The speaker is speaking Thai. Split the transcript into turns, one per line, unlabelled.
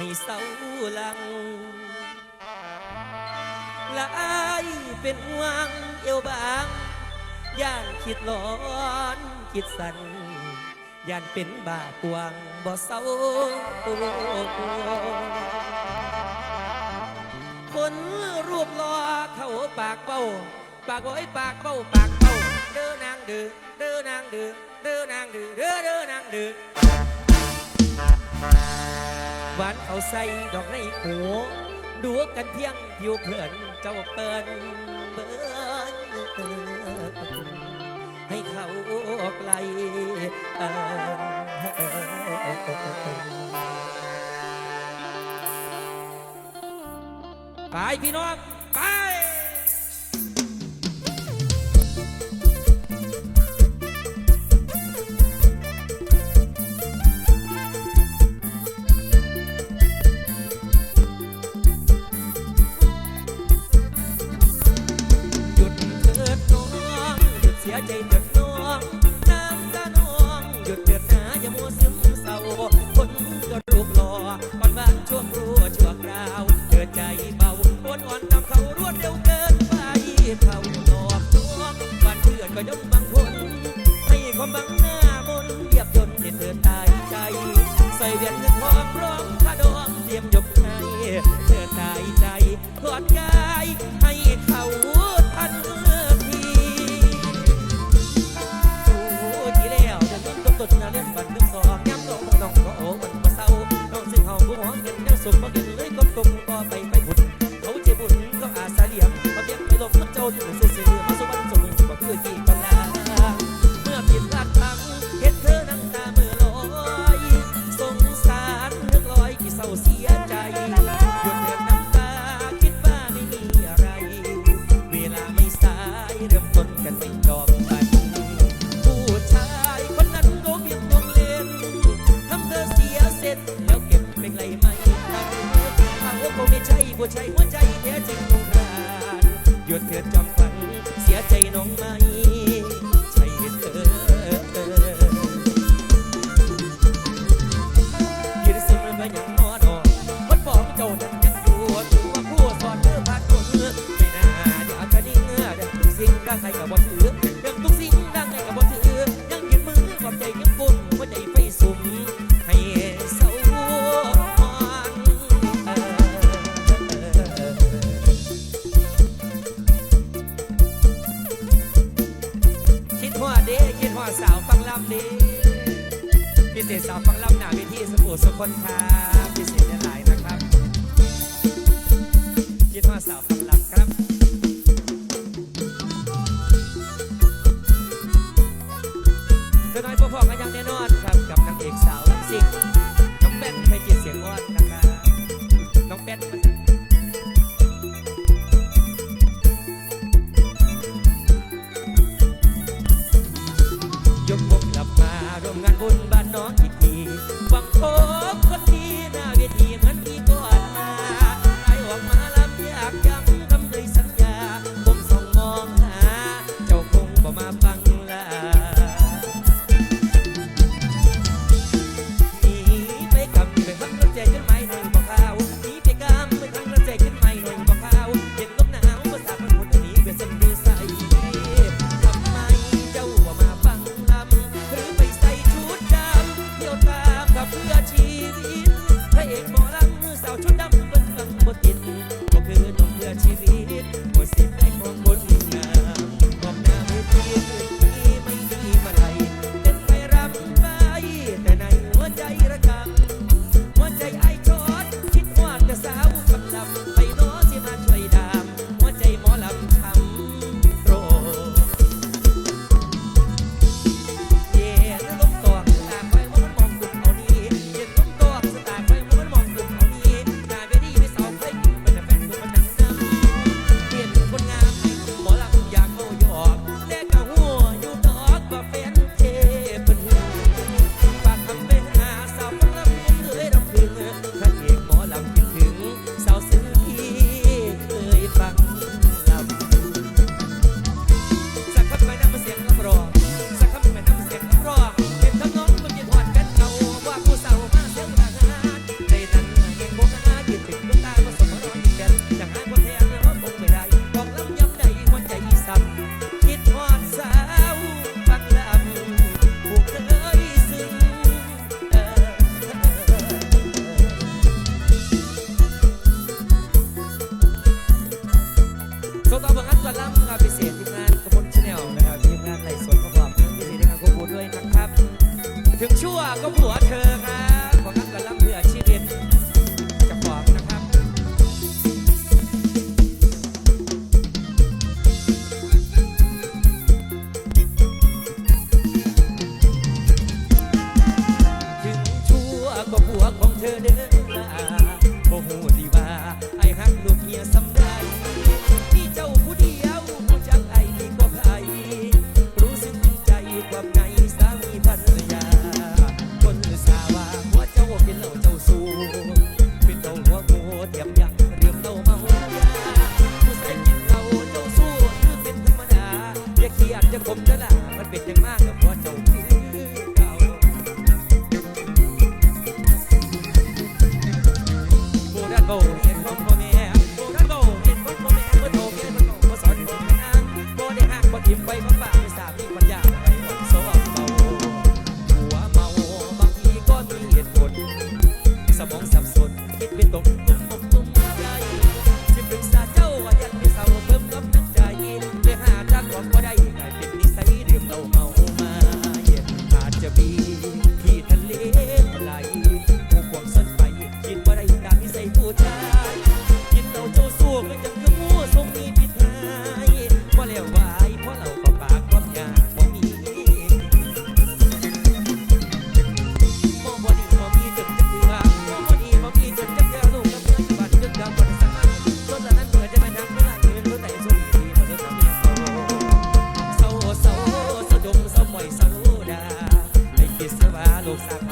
ให้เศร้าหลังลายเป็นห่วงเอวบาง ย่านคิดร้อนคิดสันย่านเป็นบาปวางบ่เศร้าคนรูปรอเขาปากเป้า ปากไว้ปากเป้าปากเป้าเด้อนางเด้อเด้อนางเด้อเด้อนางเด้อเด้อเด้อนางเด้อ หวานเขาใส่ดอกในหูดูกันเพียงผิวเผินเจ้าเปิ้นเบินให้เขาไกลไปพี่น้อง ไป a day to รงไหนเธอยืนสุดเลยอย่างนอนอนวันบอกเจ้านั้นยังอยู่ตัวผู้สอนเธอพาคนไม่น่าอยาจะนิ่งเงือสิ่งร่างกายกับวันถืเรื่องทุกสิ่ง หัวเด้คิดหัวสาวฟังลำเด้พิเศษสาวฟังลำหนาเวทีสปูสุคนครับพิเศษหลายนะครับ คิดหัวสาวฟังลำครับเธอน้อยพ่อกันยังแน่นอน ร่วมงานบุญบ้านน้องอีกทีหวังพบคนดี ศิลพระเอกหมอลำ ยิ้มไว้บนฝ่าไม่ทราบมีปัญญาไปหมดโซ่เมาหัวเมาบางทีก็มีเหตุผลสมองสับสนคิดเป็นตกตุ้มอกตุ้มใจที่ปรึกาเจ้าว่ยันเป็นสาเพิ่มกำลังใจเลยหาจากของก็ได้กลายเป็นนิสัยดื่มเหาเมามาเย็นอาจจะมีที่ทะเล Thanks.